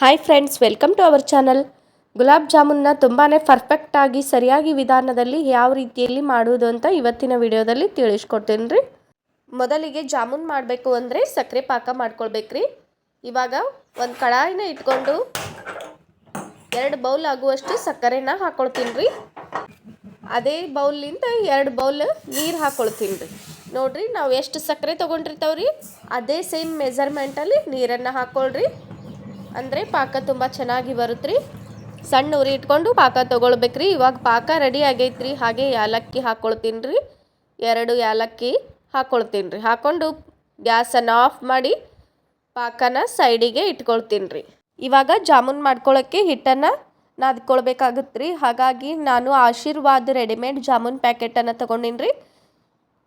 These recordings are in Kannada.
Hi friends welcome to our channel gulab ಜಾಮೂನ್ನ ತುಂಬಾ ಪರ್ಫೆಕ್ಟಾಗಿ ಸರಿಯಾಗಿ ವಿಧಾನದಲ್ಲಿ ಯಾವ ರೀತಿಯಲ್ಲಿ ಮಾಡುವುದು ಅಂತ ಇವತ್ತಿನ ವಿಡಿಯೋದಲ್ಲಿ ತಿಳಿಸ್ಕೊಡ್ತೀನಿ ರೀ ಮೊದಲಿಗೆ ಜಾಮೂನ್ ಮಾಡಬೇಕು ಅಂದರೆ ಸಕ್ಕರೆ ಪಾಕ ಮಾಡ್ಕೊಳ್ಬೇಕ್ರಿ. ಇವಾಗ ಒಂದು ಕಡಾಯಿನ ಇಟ್ಕೊಂಡು ಎರಡು ಬೌಲ್ ಆಗುವಷ್ಟು ಸಕ್ಕರೆನ ಹಾಕ್ಕೊಳ್ತೀನಿ ರೀ ಅದೇ ಬೌಲಿಂದ ಎರಡು ಬೌಲ್ ನೀರು ಹಾಕ್ಕೊಳ್ತೀನಿ ರೀ ನೋಡಿರಿ ನಾವು ಎಷ್ಟು ಸಕ್ಕರೆ ತೊಗೊಂಡಿರ್ತಾವ್ರಿ? ಅದೇ ಸೇಮ್ ಮೆಜರ್ಮೆಂಟಲ್ಲಿ ನೀರನ್ನು ಹಾಕ್ಕೊಳ್ರಿ ಅಂದರೆ ಪಾಕ ತುಂಬ ಚೆನ್ನಾಗಿ ಬರುತ್ತೆ ರೀ ಸಣ್ಣ ಉರಿ ಇಟ್ಕೊಂಡು ಪಾಕ ತೊಗೊಳ್ಬೇಕ್ರಿ. ಇವಾಗ ಪಾಕ ರೆಡಿ ಆಗೈತ್ರಿ. ಹಾಗೆ ಯಾಲಕ್ಕಿ ಹಾಕ್ಕೊಳ್ತೀನಿ ರೀ ಎರಡು ಯಾಲಕ್ಕಿ ಹಾಕ್ಕೊಳ್ತೀನಿ ರೀ ಹಾಕ್ಕೊಂಡು ಗ್ಯಾಸನ್ನು ಆಫ್ ಮಾಡಿ ಪಾಕನ ಸೈಡಿಗೆ ಇಟ್ಕೊಳ್ತೀನಿ ರೀ ಇವಾಗ ಜಾಮೂನ್ ಮಾಡ್ಕೊಳ್ಳೋಕ್ಕೆ ಹಿಟ್ಟನ್ನು ನಾದ್ಕೊಳ್ಬೇಕಾಗುತ್ತೆ ರೀ ಹಾಗಾಗಿ ನಾನು ಆಶೀರ್ವಾದ್ ರೆಡಿಮೇಡ್ ಜಾಮೂನ್ ಪ್ಯಾಕೆಟನ್ನು ತೊಗೊಂಡಿನಿ ರೀ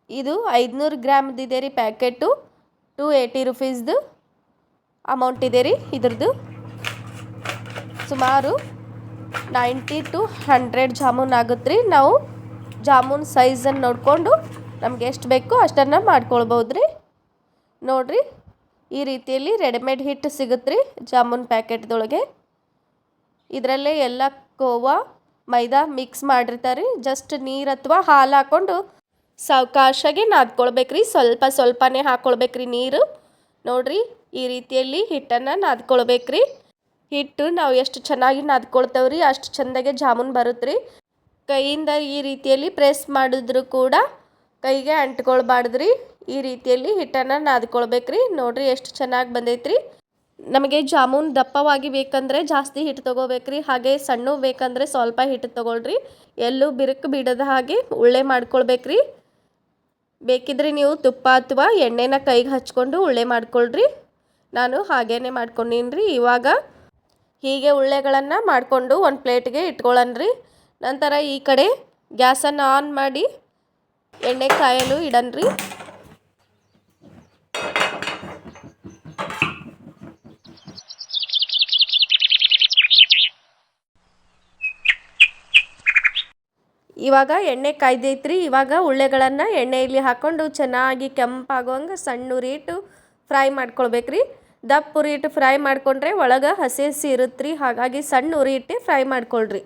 ಇದು ಐದುನೂರು ಗ್ರಾಮ್ದಿದೆ ರೀ ಪ್ಯಾಕೆಟು. ಟು ಏಯ್ಟಿ ರುಪೀಸ್ದು ಅಮೌಂಟ್ ಇದೆ ರೀ ಇದ್ರದ್ದು? ಸುಮಾರು ನೈಂಟಿ ಟು ಹಂಡ್ರೆಡ್ ಜಾಮೂನ್ ಆಗುತ್ತೆ ರೀ ನಾವು ಜಾಮೂನ್ ಸೈಜನ್ನು ನೋಡಿಕೊಂಡು ನಮ್ಗೆ ಎಷ್ಟು ಬೇಕೋ ಅಷ್ಟನ್ನು ಮಾಡ್ಕೊಳ್ಬೋದು ರೀ ನೋಡಿರಿ, ಈ ರೀತಿಯಲ್ಲಿ ರೆಡಿಮೇಡ್ ಹಿಟ್ಟು ಸಿಗುತ್ತೆ ರೀ ಜಾಮೂನ್ ಪ್ಯಾಕೆಟ್ದೊಳಗೆ. ಇದರಲ್ಲೇ ಎಲ್ಲ ಕೋವಾ, ಮೈದಾ ಮಿಕ್ಸ್ ಮಾಡಿರ್ತಾರೆ. ಜಸ್ಟ್ ನೀರು ಅಥವಾ ಹಾಲು ಹಾಕ್ಕೊಂಡು ಸಾವಕಾಶಾಗಿ ನಾದ್ಕೊಳ್ಬೇಕ್ರಿ. ಸ್ವಲ್ಪ ಸ್ವಲ್ಪನೇ ಹಾಕ್ಕೊಳ್ಬೇಕ್ರಿ ನೀರು. ನೋಡಿರಿ ಈ ರೀತಿಯಲ್ಲಿ ಹಿಟ್ಟನ್ನು ನಾದ್ಕೊಳ್ಬೇಕ್ರಿ. ಹಿಟ್ಟು ನಾವು ಎಷ್ಟು ಚೆನ್ನಾಗಿ ನಾದ್ಕೊಳ್ತೇವ್ರಿ, ಅಷ್ಟು ಚೆಂದಾಗೆ ಜಾಮೂನ್ ಬರುತ್ತೆ ರೀ ಕೈಯಿಂದ ಈ ರೀತಿಯಲ್ಲಿ ಪ್ರೆಸ್ ಮಾಡಿದ್ರು ಕೂಡ ಕೈಗೆ ಅಂಟ್ಕೊಳ್ಬಾರ್ದ್ರಿ. ಈ ರೀತಿಯಲ್ಲಿ ಹಿಟ್ಟನ್ನು ನಾದ್ಕೊಳ್ಬೇಕ್ರಿ. ನೋಡಿರಿ ಎಷ್ಟು ಚೆನ್ನಾಗಿ ಬಂದೈತ್ರಿ. ನಮಗೆ ಜಾಮೂನ್ ದಪ್ಪವಾಗಿ ಬೇಕಂದರೆ ಜಾಸ್ತಿ ಹಿಟ್ಟು ತೊಗೋಬೇಕ್ರಿ. ಹಾಗೆ ಸಣ್ಣ ಬೇಕಂದರೆ ಸ್ವಲ್ಪ ಹಿಟ್ಟು ತೊಗೊಳ್ರಿ. ಎಲ್ಲೂ ಬಿರುಕು ಬಿಡದ ಹಾಗೆ ಉಳ್ಳೆ ಮಾಡ್ಕೊಳ್ಬೇಕ್ರಿ. ಬೇಕಿದ್ರೆ ನೀವು ತುಪ್ಪ ಅಥವಾ ಎಣ್ಣೆನ ಕೈಗೆ ಹಚ್ಕೊಂಡು ಉಳ್ಳೆ ಮಾಡ್ಕೊಳ್ರಿ. ನಾನು ಹಾಗೇನೆ ಮಾಡ್ಕೊಂಡಿನ್ರಿ, ಇವಾಗ ಹೀಗೆ ಉಳ್ಳೆಗಳನ್ನು ಮಾಡಿಕೊಂಡು ಒಂದು ಪ್ಲೇಟ್ಗೆ ಇಟ್ಕೊಳ್ಳನ್ರಿ ನಂತರ ಈ ಕಡೆ ಗ್ಯಾಸನ್ನು ಆನ್ ಮಾಡಿ ಎಣ್ಣೆ ಕಾಯಲು ಇಡನ್ರಿ. ಇವಾಗ ಎಣ್ಣೆ ಕಾಯ್ದೈತ್ರಿ, ಇವಾಗ ಉಳ್ಳೆಗಳನ್ನು ಎಣ್ಣೆಯಲ್ಲಿ ಹಾಕ್ಕೊಂಡು ಚೆನ್ನಾಗಿ ಕೆಂಪಾಗುವಂಗೆ ಸಣ್ಣ ರೇಟು ಇಟ್ಟು ಫ್ರೈ ಮಾಡ್ಕೊಳ್ಬೇಕ್ರಿ. ದಪ್ಪ ಉರಿ ಇಟ್ಟು ಫ್ರೈ ಮಾಡ್ಕೊಂಡ್ರೆ ಒಳಗೆ ಹಸಿ ಹಸಿ ಇರುತ್ತೆ ರೀ ಹಾಗಾಗಿ ಸಣ್ಣ ಉರಿ ಇಟ್ಟು ಫ್ರೈ ಮಾಡ್ಕೊಳ್ರಿ.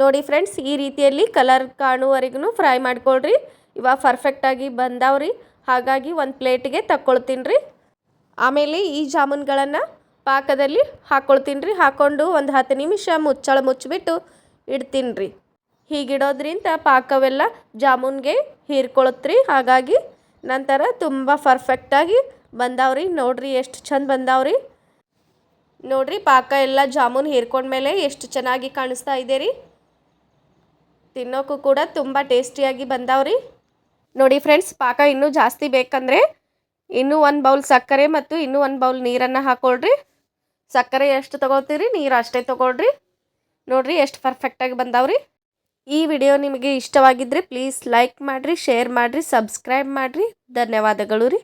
ನೋಡಿ ಫ್ರೆಂಡ್ಸ್, ಈ ರೀತಿಯಲ್ಲಿ ಕಲರ್ ಕಾಣುವರೆಗೂ ಫ್ರೈ ಮಾಡ್ಕೊಳ್ರಿ. ಇವಾಗ ಪರ್ಫೆಕ್ಟಾಗಿ ಬಂದಾವ್ರಿ. ಹಾಗಾಗಿ ಒಂದು ಪ್ಲೇಟಿಗೆ ತಕ್ಕೊಳ್ತೀನಿ ರೀ ಆಮೇಲೆ ಈ ಜಾಮೂನ್ಗಳನ್ನು ಪಾಕದಲ್ಲಿ ಹಾಕ್ಕೊಳ್ತೀನಿ ರೀ ಹಾಕ್ಕೊಂಡು ಒಂದು ಹತ್ತು ನಿಮಿಷ ಮುಚ್ಚಳ ಮುಚ್ಚಿಬಿಟ್ಟು ಇಡ್ತೀನಿ ರೀ ಹೀಗಿಡೋದ್ರಿಂದ ಪಾಕವೆಲ್ಲ ಜಾಮೂನ್ಗೆ ಹೀರ್ಕೊಳತ್ರಿ. ಹಾಗಾಗಿ ನಂತರ ತುಂಬ ಪರ್ಫೆಕ್ಟಾಗಿ ಬಂದಾವ್ರಿ. ನೋಡ್ರಿ ಎಷ್ಟು ಚಂದ ಬಂದಾವ್ರಿ. ನೋಡ್ರಿ ಪಾಕ ಎಲ್ಲ ಜಾಮೂನ್ ಹೀರ್ಕೊಂಡ್ಮೇಲೆ ಎಷ್ಟು ಚೆನ್ನಾಗಿ ಕಾಣಿಸ್ತಾ ಇದೆ ರೀ. ತಿನ್ನೋಕ್ಕೂ ಕೂಡ ತುಂಬ ಟೇಸ್ಟಿಯಾಗಿ ಬಂದಾವ್ರಿ. ನೋಡಿ ಫ್ರೆಂಡ್ಸ್, ಪಾಕ ಇನ್ನೂ ಜಾಸ್ತಿ ಬೇಕಂದರೆ ಇನ್ನೂ ಒಂದು ಬೌಲ್ ಸಕ್ಕರೆ ಮತ್ತು ಇನ್ನೂ ಒಂದು ಬೌಲ್ ನೀರನ್ನು ಹಾಕೊಳ್ರಿ. ಸಕ್ಕರೆ ಎಷ್ಟು ತೊಗೊಳ್ತೀರಿ, ನೀರು ಅಷ್ಟೇ ತೊಗೊಳ್ರಿ. ನೋಡಿರಿ ಎಷ್ಟು ಪರ್ಫೆಕ್ಟಾಗಿ ಬಂದಾವ್ರಿ. ಈ ವಿಡಿಯೋ ನಿಮಗೆ ಇಷ್ಟವಾಗಿದ್ದರೆ ಪ್ಲೀಸ್ ಲೈಕ್ ಮಾಡಿರಿ ಶೇರ್ ಮಾಡಿರಿ ಸಬ್ಸ್ಕ್ರೈಬ್ ಮಾಡಿರಿ. ಧನ್ಯವಾದಗಳು ರೀ.